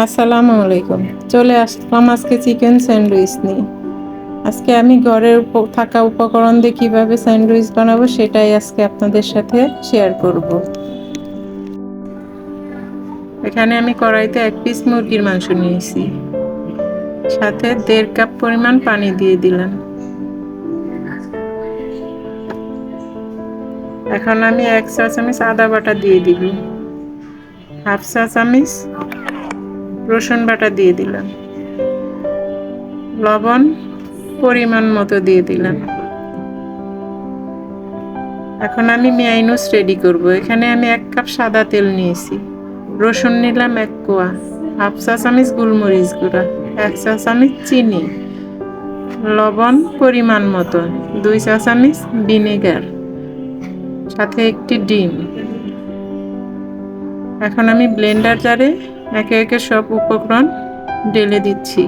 আসসালামু আলাইকুম। চলে আসলাম আজকে চিকেন স্যান্ডউইচ নিয়ে। আজকে আমি ঘরের থাকা উপকরণ দিয়ে কীভাবে স্যান্ডউইচ বানাবো সেটাই আজকে আপনাদের সাথে শেয়ার করব। এখানে আমি কড়াইতে এক পিস মুরগির মাংস নিয়েছি। সাথে দেড় কাপ পরিমাণ পানি দিয়ে দিলাম। এখন আমি এক চা চামচ আদা বাটা দিয়ে দিব। হাফ চা চামচ রসুন বাটা দিয়ে দিলাম। লবণ পরিমাণ মতো দিয়ে দিলাম। এখন আমি মেয়াইনুস রেডি করব। এখানে আমি এক কাপ সাদা তেল নিয়েছি। রসুন নিলাম এক কোয়া, হাফ চা চামচ গোলমরিচ গুঁড়া, এক চা চামচ চিনি, লবণ পরিমাণ মতো, দুই চা চামচ ভিনেগার, সাথে একটি ডিম। এখন আমি ব্লেন্ডার জারে একে একে সব উপকরণ ঢেলে দিচ্ছি।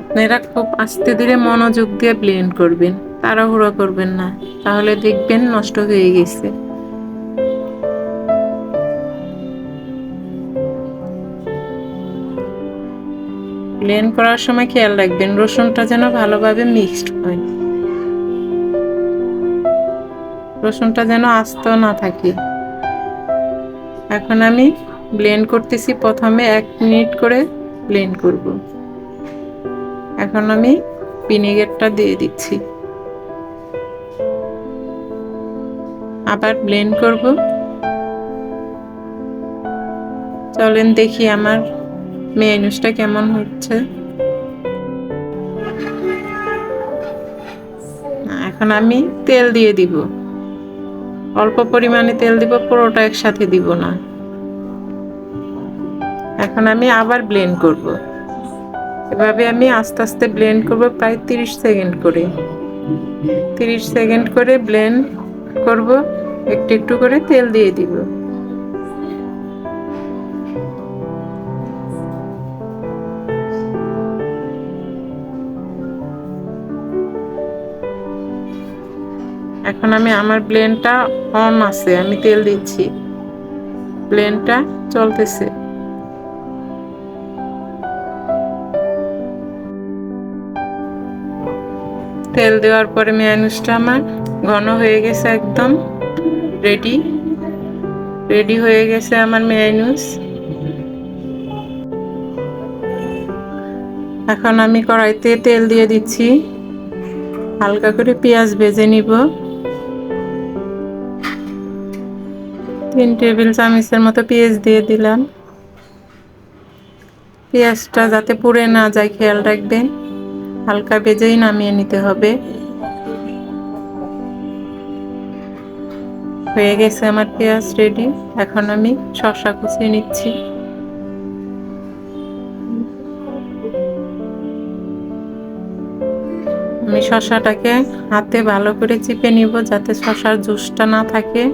আপনারা খুব আস্তে ধীরে মনোযোগ দিয়ে ব্লেন্ড করবেন, তাড়াহুড়ো করবেন না, তাহলে দেখবেন নষ্ট হয়ে গেছে। ব্লেন্ড করার সময় খেয়াল রাখবেন, রসুনটা যেন ভালোভাবে মিক্সড হয়। রসুনটা যেন আস্ত না থাকে। এখন আমি ব্লেন্ড করতেছি, প্রথমে এক মিনিট করে ব্লেন্ড করব। এখন আমি ভিনেগারটা দিয়ে দিচ্ছি। আবার ব্লেন্ড করব। চলেন দেখি আমার মেনুসটা কেমন হচ্ছে। এখন আমি তেল দিয়ে দিব। অল্প পরিমাণে তেল দিব, পুরোটা একসাথে দিব না। এখন আমি আবার ব্লেন্ড করব। এভাবে আমি আস্তে আস্তে ব্লেন্ড করব প্রায় তিরিশ সেকেন্ড করে। তিরিশ সেকেন্ড করে ব্লেন্ড করব, একটু একটু করে তেল দিয়ে দিব। এখন আমি আমার ব্লেন্ডটা অন আছে, আমি তেল দিচ্ছি। ব্লেন্ডটা চলতেছে। তেল দেওয়ার পরে মেয়ানুসটা আমার ঘন হয়ে গেছে একদম রেডি রেডি হয়ে গেছে আমার মেয়ানুস এখন আমি কড়াইতে তেল দিয়ে দিচ্ছি। হালকা করে পেঁয়াজ ভেজে নিব। তিন টেবিল চামচের মতো পেঁয়াজ দিয়ে দিলাম। পেঁয়াজটা যাতে পুড়ে না যায়, খেয়াল রাখবেন। হালকা ভেজেই নামিয়ে নিতে হবে। হয়ে গেছে আমার পেঁয়াজ রেডি এখন আমি শসা কুচিয়ে নিচ্ছি। আমি শসাটাকে হাতে ভালো করে চিপে নিব যাতে শসার জুসটা না থাকে।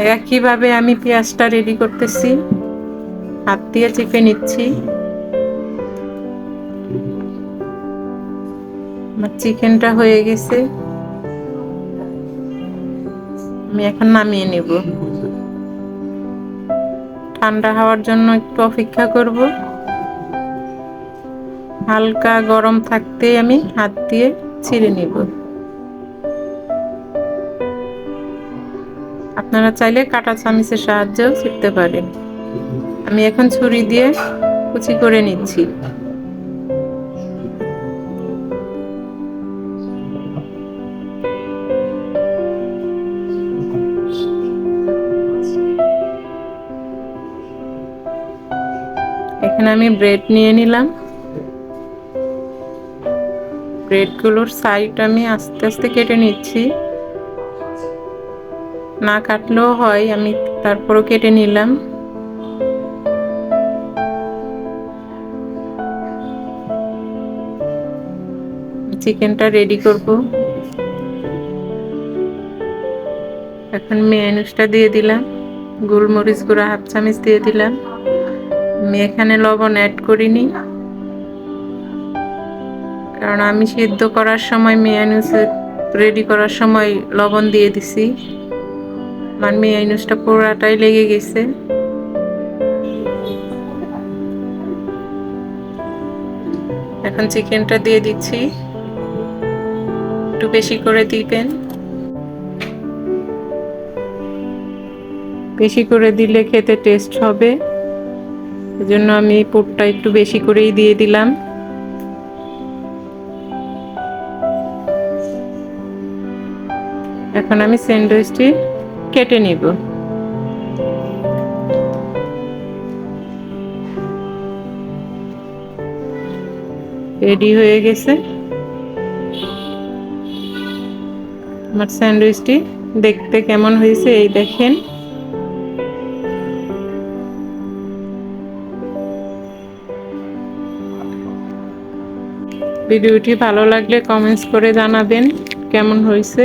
একইভাবে আমি পেঁয়াজটা রেডি করতেছি? হাত দিয়ে চেপে নিচ্ছি। আমার চিকেনটা হয়ে গেছে। আমি এখন নামিয়ে নেব। ঠান্ডা হওয়ার জন্য একটু অপেক্ষা করব। হালকা গরম থাকতেই আমি হাত দিয়ে ছিঁড়ে নিব। আপনারা চাইলে কাটা চামিচের সাহায্যেও ছিঁড়তে পারেন। আমি এখন ছুরি দিয়ে কুচি করে নিচ্ছি। এখানে আমি ব্রেড নিয়ে নিলাম। ব্রেডগুলোর সাইড আমি আস্তে আস্তে কেটে নিচ্ছি। না কাটলেও হয়, আমি তারপরও কেটে নিলাম। চিকেনটা রেডি করব। এখন মেয়ানুসটা দিয়ে দিলাম, গোলমরিচ গুঁড়া, হাফ চামচ দিয়ে দিলাম। আমি এখানে লবণ অ্যাড করিনি, কারণ আমি সেদ্ধ করার সময়, মেয়ানুস রেডি করার সময় লবণ দিয়ে দিছি। আমার মেয়ানুসটা পুরাটাই লেগে গেছে। এখন চিকেনটা দিয়ে দিচ্ছি। একটু বেশি করে দিবেন। বেশি করে দিলে খেতে টেস্ট হবে। এজন্য আমি পুরটা একটু বেশি করেই দিয়ে দিলাম। এখন আমি স্যান্ডউইচটি কেটে নিব। রেডি হয়ে গেছে। আমার স্যান্ডউইচটি দেখতে কেমন হয়েছে এই দেখেন। ভিডিওটি ভালো লাগলে কমেন্টস করে জানাবেন কেমন হয়েছে।